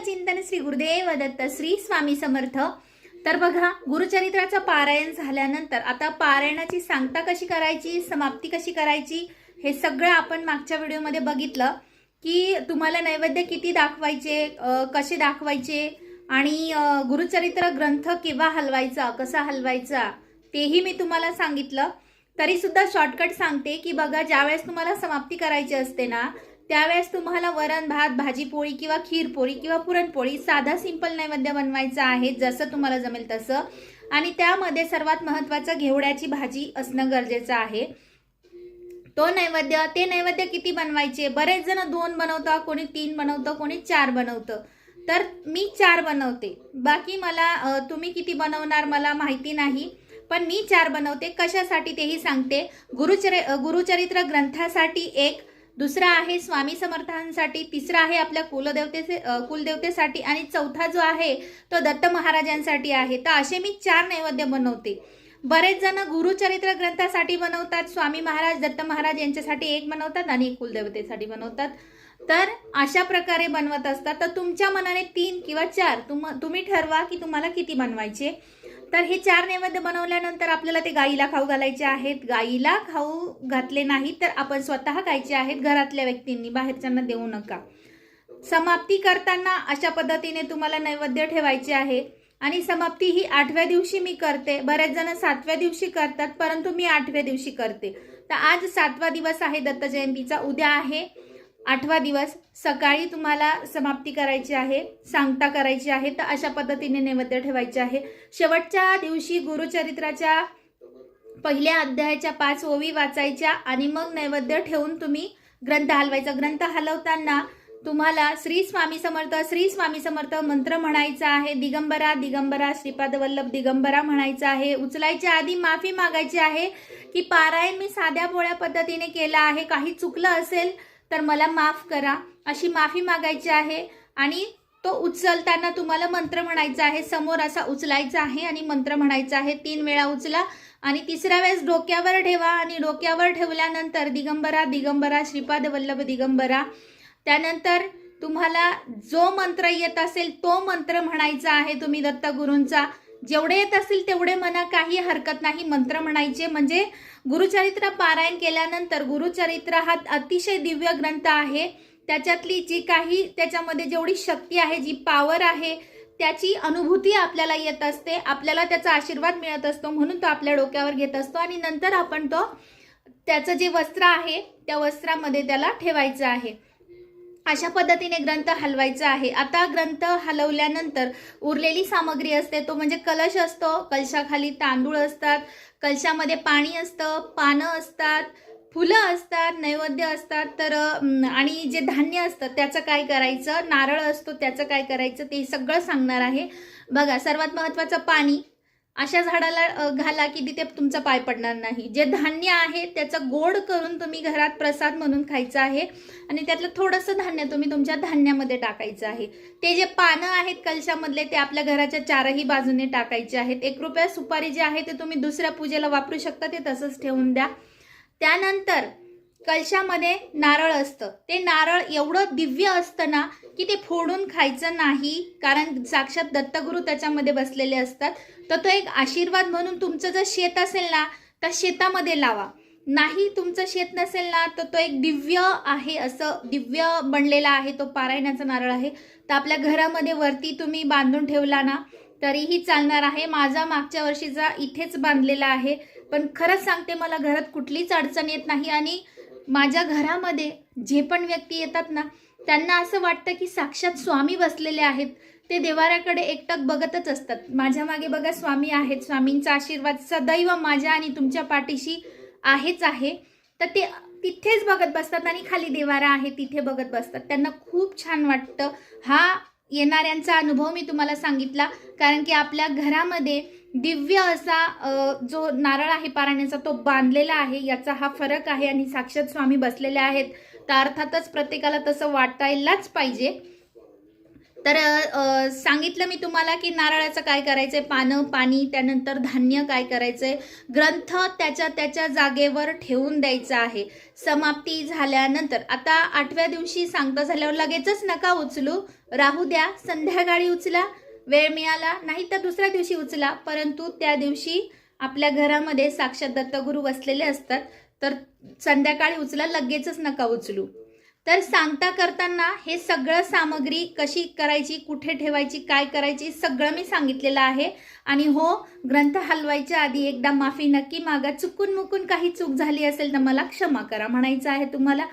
चिंतन श्री गुरुदेव दत्त श्री स्वामी समर्थ. तर बघा गुरुचरित्राचं पारायण झाल्यानंतर आता पारायणाची सांगता कशी करायची समाप्ती कशी करायची हे सगळं आपण मागच्या व्हिडिओमध्ये बघितलं की तुम्हाला नैवेद्य किती दाखवायचे कसे दाखवायचे आणि गुरुचरित्र ग्रंथ केव्हा हलवायचा कसा हलवायचा तेही मी तुम्हाला सांगितलं. तरी सुद्धा शॉर्टकट सांगते की बघा ज्यावेळेस तुम्हाला समाप्ती करायची असते ना त्यावेळेस तुम्हाला वरण भात भाजी पोळी किंवा खीर पोळी किंवा पुरणपोळी साधा सिंपल नैवेद्य बनवायचा आहे जसं तुम्हाला जमेल तसं. आणि त्यामध्ये सर्वात महत्त्वाचं घेवड्याची भाजी असणं गरजेचं आहे. तो नैवेद्य ते नैवेद्य किती बनवायचे? बरेच जण दोन बनवतं कोणी तीन बनवतं कोणी चार बनवतं. तर मी चार बनवते. बाकी मला तुम्ही किती बनवणार मला माहिती नाही पण मी चार बनवते. कशासाठी तेही सांगते. गुरुचरि गुरुचरित्र ग्रंथासाठी एक दुसरा आहे स्वामी समर्थांसाठी तिसरा आहे आपल्या कुलदेवतेचे कुलदेवतेसाठी आणि चौथा जो आहे तो दत्त महाराजांसाठी आहे. तर असे मी चार नैवेद्य बनवते. बरेच जण गुरुचरित्र ग्रंथासाठी बनवतात स्वामी महाराज दत्त महाराज यांच्यासाठी एक बनवतात आणि एक कुलदेवतेसाठी बनवतात. तर अशा प्रकारे बनवत असतात. तर तुमच्या मनाने तीन किंवा चार तुम तुम्ही ठरवा की तुम्हाला किती बनवायचे. तर हे चार नैवेद्य बनवल्यानंतर आपल्याला ते गाईला खाऊ घालायचे आहेत. गाईला खाऊ घातले नाही तर आपण स्वतः खायचे आहेत. घरातल्या व्यक्तींनी बाहेरच्यांना देऊ नका. समाप्ती करताना अशा पद्धतीने तुम्हाला नैवेद्य ठेवायचे आहे. आणि समाप्ती ही आठव्या दिवशी मी करते. बरेच जण सातव्या दिवशी करतात परंतु मी आठव्या दिवशी करते. तर आज सातवा दिवस आहे दत्त जयंतीचा. उद्या आहे आठवा दिवस सकाळी तुम्हाला समाप्ती करायची आहे सांगता करायची आहे तर अशा पद्धतीने नैवेद्य ठेवायचे आहे. शेवटच्या दिवशी गुरुचरित्राच्या पहिल्या अध्यायाच्या पाच ओवी वाचायच्या आणि मग नैवेद्य ठेवून तुम्ही ग्रंथ हलवायचा. ग्रंथ हलवताना तुम्हाला श्री स्वामी समर्थ श्री स्वामी समर्थ मंत्र म्हणायचा आहे दिगंबरा दिगंबरा श्रीपाद वल्लभ दिगंबरा म्हणायचा आहे. उचलायच्या आधी माफी मागायची आहे की पारायण मी साध्या पोळ्या पद्धतीने केला आहे. काही चुकलं असेल तर मला माफ करा. अशी माफी मागायची आहे आणि तो उचलताना तुम्हाला मंत्र म्हणायचा आहे. समोर असा उचलायचा आहे आणि मंत्र म्हणायचा आहे. तीन वेळा उचला आणि तिसऱ्या वेळेस डोक्यावर ठेवा आणि डोक्यावर ठेवल्यानंतर दिगंबरा दिगंबरा श्रीपाद वल्लभ दिगंबरा. त्यानंतर तुम्हाला जो मंत्र येत असेल तो मंत्र म्हणायचा आहे तुम्ही दत्तगुरूंचा. जेवढे येत असतील तेवढे म्हणा काही हरकत नाही. मंत्र म्हणायचे म्हणजे गुरुचरित्र पारायण केल्यानंतर गुरुचरित्र हा अतिशय दिव्य ग्रंथ आहे. त्याच्यातली जी काही त्याच्यामध्ये जेवढी शक्ती आहे जी पॉवर आहे त्याची अनुभूती आपल्याला येत असते. आपल्याला त्याचा आशीर्वाद मिळत असतो म्हणून तो आपल्या डोक्यावर घेत असतो आणि नंतर आपण तो त्याचं जे वस्त्र आहे त्या वस्त्रामध्ये त्याला ठेवायचं आहे. अशा पद्धतीने ग्रंथ हलवायचा आहे. आता ग्रंथ हलवल्यानंतर उरलेली सामग्री असते तो म्हणजे कलश असतो. कलशाखाली तांदूळ असतात कलशामध्ये पाणी असतं पानं असतात फुलं असतात नैवेद्य असतात. तर आणि जे धान्य असतं त्याचं काय करायचं? नारळ असतो त्याचं काय करायचं? ते सगळं सांगणार आहे. बघा सर्वात महत्त्वाचं पाणी. अशा झाडाला घाला की तिथे तुमचा पाय पडणार नाही. जे धान्य आहे त्याचं गोड करून तुम्ही घरात प्रसाद म्हणून खायचं आहे आणि त्यातलं थोडंसं धान्य तुम्ही तुमच्या धान्यामध्ये टाकायचं आहे. ते जे पानं आहेत कलशामधले ते आपल्या घराच्या चारही बाजूने टाकायचे आहेत. एक रुपया सुपारी जे आहे ते तुम्ही दुसऱ्या पूजेला वापरू शकता ते तसंच ठेवून द्या. त्यानंतर कलशामध्ये नारळ असतं. ते नारळ एवढं दिव्य असतं ना की ते फोडून खायचं नाही. कारण साक्षात दत्तगुरू त्याच्यामध्ये बसलेले असतात. तर तो एक आशीर्वाद म्हणून तुमचं जर शेत असेल ना तर शेतामध्ये लावा. नाही तुमचं शेत नसेल ना तर तो एक दिव्य आहे असं दिव्य बनलेला आहे तो पारायणाचा नारळ आहे. तर आपल्या घरामध्ये वरती तुम्ही बांधून ठेवला ना तरीही चालणार आहे. माझा मागच्या वर्षीचा इथेच बांधलेला आहे. पण खरंच सांगते मला घरात कुठलीच अडचण येत नाही. आणि माझ्या घरामध्ये जे पण व्यक्ती येतात ना त्यांना असं वाटतं की साक्षात स्वामी बसलेले आहेत. ते देवाऱ्याकडे एकटक बघतच असतात. माझ्या मागे बघा स्वामी आहेत. स्वामींचा आशीर्वाद सदैव माझ्या आणि तुमच्या पाठीशी आहेच आहे. तर ते तिथेच बघत बसतात आणि खाली देवारा आहे तिथे बघत बसतात. त्यांना खूप छान वाटतं. हा येणाऱ्यांचा अनुभव मी तुम्हाला सांगितला. कारण की आपल्या घरामध्ये दिव्य असा जो नारळ आहे पाराण्याचा तो बांधलेला आहे. याचा हा फरक आहे आणि साक्षात स्वामी बसलेले आहेत. तर अर्थातच प्रत्येकाला तसं वाटायलाच पाहिजे. तर सांगितलं मी तुम्हाला की नारळाचं काय करायचं आहे पानं पाणी त्यानंतर धान्य काय करायचं आहे ग्रंथ त्याच्या त्याच्या जागेवर ठेवून द्यायचा आहे. समाप्ती झाल्यानंतर आता आठव्या दिवशी सांगता झाल्यावर लगेचच नका उचलू. राहू द्या संध्याकाळी उचला वेळ मिळाला नाही तर दुसऱ्या दिवशी उचला. परंतु त्या दिवशी आपल्या घरामध्ये साक्षात दत्तगुरू बसलेले असतात. तर संध्याकाळी उचला लगेचच नका उचलू. तर सांगता करताना हे सगळं सामग्री कशी करायची कुठे ठेवायची काय करायची सगळं मी सांगितलेलं आहे. आणि हो ग्रंथ हलवायच्या आधी एकदा माफी नक्की मागा. चुकून मुकून काही चूक झाली असेल तर मला क्षमा करा म्हणायचं आहे तुम्हाला.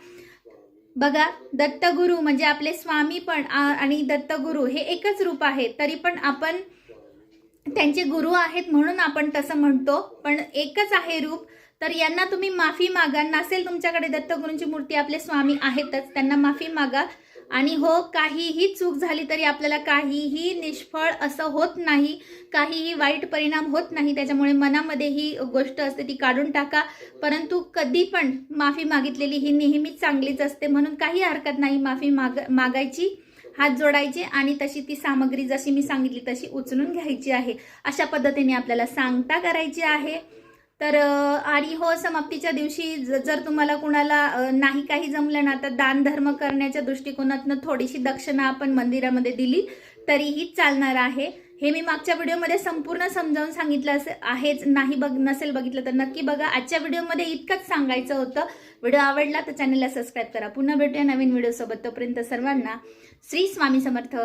बघा दत्तगुरू म्हणजे आपले स्वामी पण आ- आणि दत्तगुरू हे एकच रूप आहे. तरी पण आपण त्यांचे गुरु आहेत म्हणून आपण तसं म्हणतो. पण एकच आहे रूप. तर यांना तुम्ही माफी मागा. नसेल तुमच्याकडे दत्तगुरूंची मूर्ती आपले स्वामी आहेतच. त्यांना माफी मागा. आणि हो काहीही चूक झाली तरी आपल्याला काहीही निष्फळ असं होत नाही. काहीही वाईट परिणाम होत नाही. त्याच्यामुळे मनामध्ये ही गोष्ट असते ती काढून टाका. परंतु कधी पण माफी मागितलेली ही नेहमीच चांगलीच असते. म्हणून काही हरकत नाही माफी माग मागायची हात जोडायचे आणि तशी ती सामग्री जशी मी सांगितली तशी उचलून घ्यायची आहे. अशा पद्धतीने आपल्याला सांगता करायची आहे. तर आणि हो समाप्तीच्या दिवशी जर तुम्हाला कुणाला नाही काही जमलं ना तर दान धर्म करण्याच्या दृष्टिकोनातनं थोडीशी दक्षिणा आपण मंदिरामध्ये दिली तरीही चालणार आहे. हे मी मागच्या व्हिडिओमध्ये संपूर्ण समजावून सांगितलं असं आहेच नाही बघ नसेल बघितलं तर नक्की बघा. आजच्या व्हिडिओमध्ये इतकंच सांगायचं होतं. व्हिडिओ आवडला तर चॅनलला सबस्क्राईब करा. पुन्हा भेटूया नवीन व्हिडिओसोबत. तोपर्यंत सर्वांना श्री स्वामी समर्थ.